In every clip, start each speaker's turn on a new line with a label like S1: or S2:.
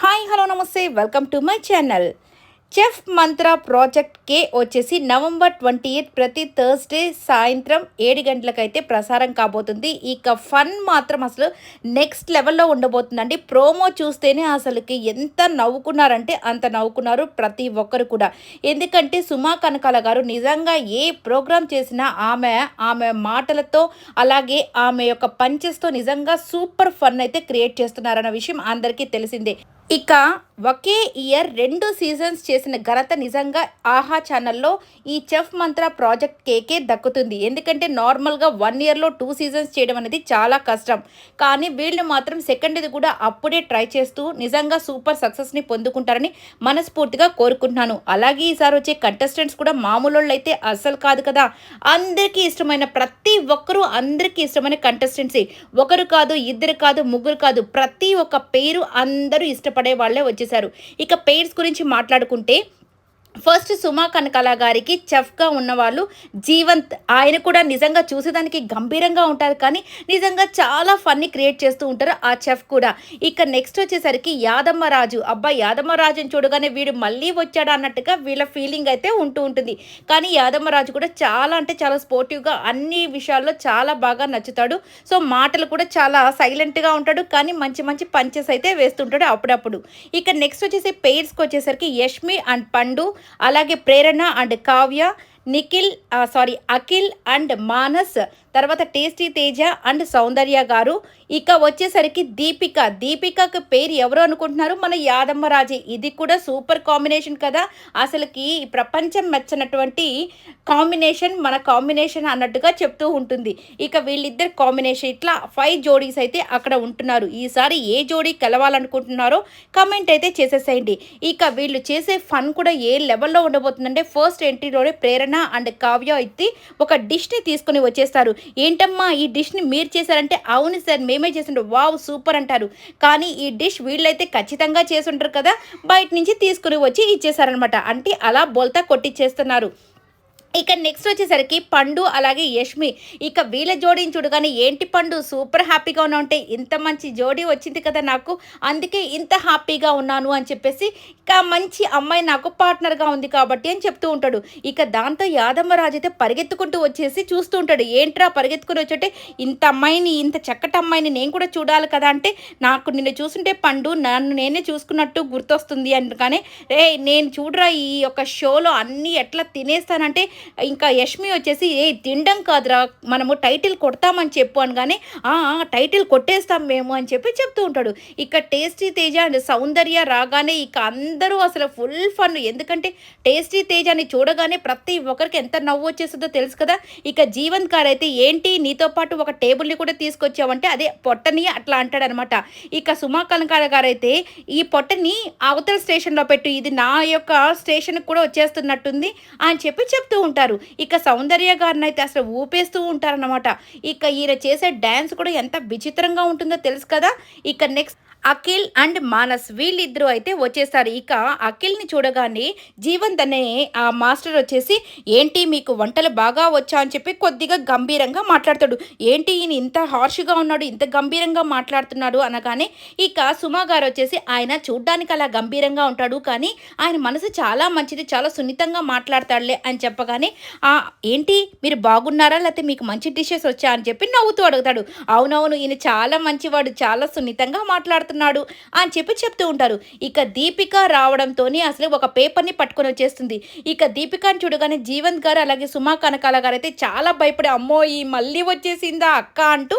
S1: Hi hello namaste. Welcome to my channel. Chef Mantra project కే వచ్చేసి November twenty eighth ప్రతి Thursday సాయంత్రం ఏడు గంటలకైతే ప్రసారం కాబోతుంది. ఇక ఫన్ మాత్రం అసలు నెక్స్ట్ లెవెల్లో ఉండబోతుందండి. ప్రోమో చూస్తేనే అసలుకి ఎంత నవ్వుకున్నారంటే అంత నవ్వుకున్నారు ప్రతి ఒక్కరు కూడా. ఎందుకంటే సుమా కనకాల గారు నిజంగా ఏ ప్రోగ్రామ్ చేసినా ఆమె ఆమె మాటలతో అలాగే ఆమె యొక్క పంచెస్తో నిజంగా సూపర్ ఫన్ అయితే క్రియేట్ చేస్తున్నారన్న విషయం అందరికీ తెలిసిందే. ఇక ఒకే ఇయర్ రెండు సీజన్స్ చేసిన ఘనత నిజంగా ఆహా ఛానల్లో ఈ చెఫ్ మంత్ర ప్రాజెక్ట్ కేకే దక్కుతుంది. ఎందుకంటే నార్మల్గా వన్ ఇయర్లో టూ సీజన్స్ చేయడం అనేది చాలా కష్టం. కానీ వీళ్ళు మాత్రం సెకండ్ది కూడా అప్పుడే ట్రై చేస్తూ నిజంగా సూపర్ సక్సెస్ని పొందుకుంటారని మనస్ఫూర్తిగా కోరుకుంటున్నాను. అలాగే ఈసారి వచ్చే కంటెస్టెంట్స్ కూడా మామూలు అయితే అస్సలు కాదు కదా. అందరికీ ఇష్టమైన ప్రతి ఒక్కరూ అందరికీ ఇష్టమైన కంటెస్టెంట్సే. ఒకరు కాదు ఇద్దరు కాదు ముగ్గురు కాదు ప్రతి ఒక్క పేరు అందరూ ఇష్టపడే వాళ్ళే వచ్చేసి చేశారు. ఇక పెయిర్స్ గురించి మాట్లాడుకుంటే ఫస్ట్ సుమా కనకాల గారికి చెఫ్గా ఉన్నవాళ్ళు జీవంత్. ఆయన కూడా నిజంగా చూసేదానికి గంభీరంగా ఉంటారు కానీ నిజంగా చాలా ఫన్నీ క్రియేట్ చేస్తూ ఉంటారు ఆ చెఫ్ కూడా. ఇక నెక్స్ట్ వచ్చేసరికి యాదమ్మ రాజు. అబ్బా యాదమ్మ రాజుని చూడగానే వీడు మళ్ళీ వచ్చాడు అన్నట్టుగా వీళ్ళ ఫీలింగ్ అయితే ఉంటూ ఉంటుంది. కానీ యాదమ్మ రాజు కూడా చాలా అంటే చాలా స్పోర్టివ్గా అన్ని విషయాల్లో చాలా బాగా నచ్చుతాడు. సో మాటలు కూడా చాలా సైలెంట్గా ఉంటాడు కానీ మంచి మంచి పంచెస్ అయితే వేస్తుంటాడు అప్పుడప్పుడు. ఇక నెక్స్ట్ వచ్చేసి పెయిర్స్కి వచ్చేసరికి యష్మి అండ్ పండు. అలాగే Prerana and Kavya Nikhil sorry Akhil and Manas తర్వాత టేస్టీ తేజ అండ్ సౌందర్య గారు. ఇక వచ్చేసరికి దీపిక. దీపికకు పేరు ఎవరు అనుకుంటున్నారు? మన యాదమ్మ రాజే ఇది కూడా సూపర్ కాంబినేషన్ కదా. అసలుకి ప్రపంచం మెచ్చనటువంటి కాంబినేషన్ మన కాంబినేషన్ అన్నట్టుగా చెప్తూ ఉంటుంది. ఇక వీళ్ళిద్దరు కాంబినేషన్ ఇట్లా ఫైవ్ జోడీస్ అయితే అక్కడ ఉంటున్నారు. ఈసారి ఏ జోడీ కలవాలనుకుంటున్నారో కమెంట్ అయితే చేసేసేయండి. ఇక వీళ్ళు చేసే ఫన్ కూడా ఏ లెవెల్లో ఉండబోతుందంటే ఫస్ట్ ఎంట్రీలోనే ప్రేరణ అండ్ కావ్య అయితే ఒక డిష్ని తీసుకుని వచ్చేస్తారు. ఏంటమ్మా ఈ డిష్ని మీరు చేశారంటే అవును సార్ మేమే చేసిండు వావ్ సూపర్ అంటారు. కానీ ఈ డిష్ వీళ్ళైతే ఖచ్చితంగా చేసుంటారు కదా బయట నుంచి తీసుకుని వచ్చి ఇచ్చేసారనమాట అంటే అలా బోల్తా కొట్టిచ్చేస్తున్నారు. ఇక నెక్స్ట్ వచ్చేసరికి పండు అలాగే యష్మి. ఇక వీళ్ళ జోడీని చూడగానే ఏంటి పండు? సూపర్ హ్యాపీగా ఉన్నా ఉంటే ఇంత మంచి జోడీ వచ్చింది కదా నాకు. అందుకే ఇంత హ్యాపీగా ఉన్నాను అని చెప్పేసి ఇక మంచి అమ్మాయి నాకు పార్ట్నర్గా ఉంది కాబట్టి అని చెప్తూ ఉంటాడు. ఇక దాంతో యాదమ్మరాజు అయితే పరిగెత్తుకుంటూ వచ్చేసి చూస్తూ ఉంటాడు. ఏంట్రా పరిగెత్తుకుని వచ్చేటే ఇంత అమ్మాయిని ఇంత చక్కటి అమ్మాయిని నేను కూడా చూడాలి కదా అంటే నాకు నిన్ను చూస్తుంటే పండు నన్ను నేనే చూసుకున్నట్టు గుర్తొస్తుంది అందుకనే రే నేను చూడరా ఈ యొక్క షోలో అన్నీ ఎట్లా తినేస్తానంటే ఇంకా యష్మి వచ్చేసి ఏ తినడం కాదురా మనము టైటిల్ కొడతామని చెప్పు అనగానే టైటిల్ కొట్టేస్తాం మేము అని చెప్పి చెప్తూ ఉంటాడు. ఇక టేస్టీ తేజ అండ్ సౌందర్య రాగానే ఇక అందరూ అసలు ఫుల్ ఫన్. ఎందుకంటే టేస్టీ తేజాని చూడగానే ప్రతి ఒక్కరికి ఎంత నవ్వు వచ్చేస్తుందో తెలుసు కదా. ఇక జీవన్ కార్ అయితే ఏంటి నీతో పాటు ఒక టేబుల్ని కూడా తీసుకొచ్చావంటే అదే పొట్టని అట్లా అంటాడనమాట. ఇక సుమా కలంకార గారు అయితే ఈ పొట్టని అవతల స్టేషన్లో పెట్టు ఇది నా యొక్క స్టేషన్కి కూడా వచ్చేస్తున్నట్టుంది అని చెప్పి చెప్తూ ఉంటారు. ఇక సౌందర్య గారిని అయితే అసలు ఊపేస్తూ ఉంటారనమాట ఇక ఈయన చేసే డ్యాన్స్ కూడా ఎంత విచిత్రంగా ఉంటుందో తెలుసు కదా? ఇక నెక్స్ట్ అఖిల్ అండ్ మానస్ వీళ్ళిద్దరూ అయితే వచ్చేసారు ఇక అఖిల్ని చూడగానే జీవన్ అనే ఆ మాస్టర్ వచ్చేసి ఏంటి మీకు వంటలు బాగా వచ్చా? అని చెప్పి కొద్దిగా గంభీరంగా మాట్లాడతాడు. ఏంటి ఈయన ఇంత హార్ష్గా ఉన్నాడు ఇంత గంభీరంగా మాట్లాడుతున్నాడు? అనగానే ఇక సుమా గారు వచ్చేసి ఆయన చూడ్డానికి అలా గంభీరంగా ఉంటాడు కానీ ఆయన మనసు చాలా మంచిది చాలా సున్నితంగా మాట్లాడతాడులే అని చెప్పగానే ఏంటి? మీరు బాగున్నారా? లేకపోతే మీకు మంచి డిషెస్ వచ్చా? అని చెప్పి నవ్వుతూ అడుగుతాడు. అవునవును ఈయన చాలా మంచివాడు చాలా సున్నితంగా మాట్లాడుతాడు మాట్లాడుతున్నాడు అని చెప్పి చెప్తూ ఉంటారు. ఇక దీపిక రావడంతోనే అసలు ఒక పేపర్ని పట్టుకొని వచ్చేస్తుంది. ఇక దీపికాని చూడగానే జీవంత్ గారు అలాగే సుమా కనకాల గారు అయితే చాలా భయపడి అమ్మో ఈ మళ్ళీ వచ్చేసిందా అక్క? అంటూ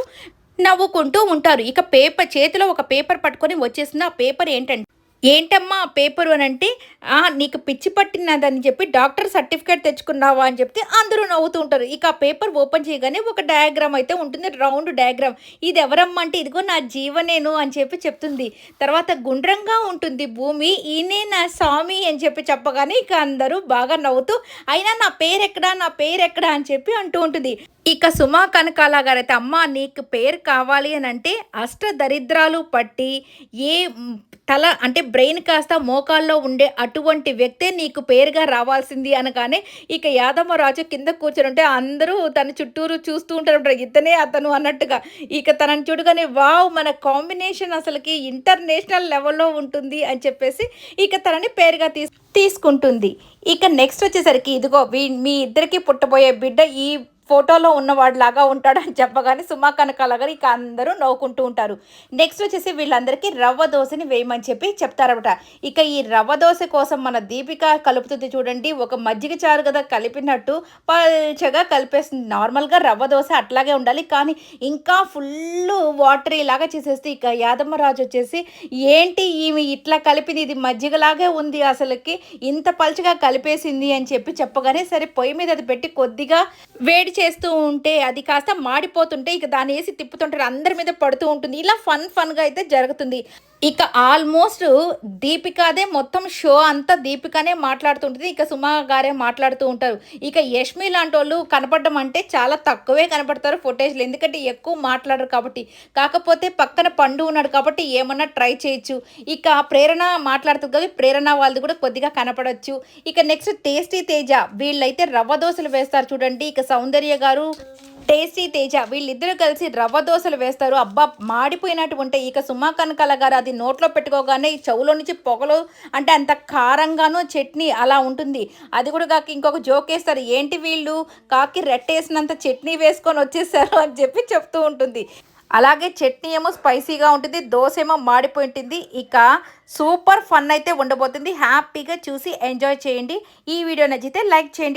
S1: నవ్వుకుంటూ ఉంటారు. ఇక పేపర్ చేతిలో ఒక పేపర్ పట్టుకొని వచ్చేసింది. ఆ పేపర్ ఏంటంటే ఏంటమ్మా పేపర్ పేపరు అని అంటే నీకు పిచ్చి పట్టినదని చెప్పి డాక్టర్ సర్టిఫికేట్ తెచ్చుకున్నావా? అని చెప్తే అందరూ నవ్వుతూ ఉంటారు. ఇక ఆ పేపర్ ఓపెన్ చేయగానే ఒక డయాగ్రామ్ అయితే ఉంటుంది. Round diagram. ఇది ఎవరమ్మా అంటే ఇదిగో నా జీవనేను అని చెప్పి చెప్తుంది. తర్వాత గుండ్రంగా ఉంటుంది. భూమి ఈయనే నా స్వామి అని చెప్పి చెప్పగానే ఇక అందరూ బాగా నవ్వుతూ అయినా నా పేరెక్కడా నా పేరెక్కడా అని చెప్పి అంటూ ఉంటుంది. ఇక సుమా కనకాల గారైతే అమ్మ నీకు పేరు కావాలి అని అంటే అష్ట దరిద్రాలు పట్టి ఏ తల అంటే బ్రెయిన్ కాస్త మోకాల్లో ఉండే అటువంటి వ్యక్తే నీకు పేరుగా రావాల్సింది అనగానే ఇక యాదమ్మరాజు కింద కూర్చొని ఉంటే అందరూ తన చుట్టూరు చూస్తూ ఉంటారు. ఇతనే అతను అన్నట్టుగా ఇక తనని చూడగానే వావ్ మన కాంబినేషన్ అసలుకి ఇంటర్నేషనల్ లెవెల్లో ఉంటుంది అని చెప్పేసి ఇక తనని పేరుగా తీసు తీసుకుంటుంది. ఇక నెక్స్ట్ వచ్చేసరికి ఇదిగో మీ ఇద్దరికి పుట్టబోయే బిడ్డ ఈ ఫోటోలో ఉన్నవాడిలాగా ఉంటాడని చెప్పగానే సుమా కనకాల గారు ఇక అందరూ నవ్వుకుంటూ ఉంటారు. నెక్స్ట్ వచ్చేసి వీళ్ళందరికీ రవ్వ దోశని వేయమని చెప్పి చెప్తారనమాట ఇక ఈ రవ్వ దోశ కోసం మన దీపిక కలుపుతుంది చూడండి. ఒక మజ్జిగ చారు కదా కలిపినట్టు పల్చగా కలిపేస్తుంది. నార్మల్గా రవ్వ దోశ అట్లాగే ఉండాలి. కానీ ఇంకా ఫుల్ వాటర్ ఇలాగా చేసేస్తే ఇక యాదమ్మరాజు వచ్చేసి ఏంటి ఈమె ఇట్లా కలిపింది? ఇది మజ్జిగలాగే ఉంది అసలుకి. ఇంత పల్చగా కలిపేసింది అని చెప్పి చెప్పగానే సరే పొయ్యి మీద అది పెట్టి కొద్దిగా వేడి చేస్తూ ఉంటే అది కాస్త మాడిపోతుంటే ఇక దాన్ని వేసి తిప్పుతుంటారు. అందరి మీద పడుతూ ఉంటుంది. ఇలా ఫన్ ఫన్గా అయితే జరుగుతుంది. ఇక ఆల్మోస్ట్ దీపికాదే మొత్తం షో అంతా దీపికానే మాట్లాడుతుంటుంది. ఇక సుమా గారే మాట్లాడుతూ ఉంటారు. ఇక యష్మి లాంటి వాళ్ళు కనపడడం అంటే చాలా తక్కువే కనపడతారు ఫుటేజ్లు. ఎందుకంటే ఎక్కువ మాట్లాడరు కాబట్టి. కాకపోతే పక్కన పండు ఉన్నాడు కాబట్టి ఏమన్నా ట్రై చేయొచ్చు. ఇక ప్రేరణ మాట్లాడుతుంది కాబట్టి ప్రేరణ వాళ్ళది కూడా కొద్దిగా కనపడవచ్చు ఇక నెక్స్ట్ టేస్టీ తేజ. వీళ్ళైతే రవ్వ దోశలు వేస్తారు చూడండి. ఇక సౌందర్య గారు టేస్టీ తేజ. వీళ్ళిద్దరూ కలిసి రవ్వ దోశలు వేస్తారు. అబ్బా మాడిపోయినట్టు ఉంటే ఇక సుమా కనకాల గారు అది నోట్లో పెట్టుకోగానే ఈ చెవులో నుంచి పొగలు అంటే అంత కారంగాను చట్నీ అలా ఉంటుంది. అది కూడా కాక ఇంకొక జోక్ వేస్తారు. ఏంటి వీళ్ళు? కాకి రెట్టేసినంత చట్నీ వేసుకొని వచ్చేసారు అని చెప్పి చెప్తూ ఉంటుంది. అలాగే చట్నీ ఏమో స్పైసీగా ఉంటుంది దోశ ఏమో మాడిపోయి ఉంటుంది. ఇక సూపర్ ఫన్ అయితే ఉండబోతుంది. హ్యాపీగా చూసి ఎంజాయ్ చేయండి. ఈ వీడియో నచ్చితే లైక్ చేయండి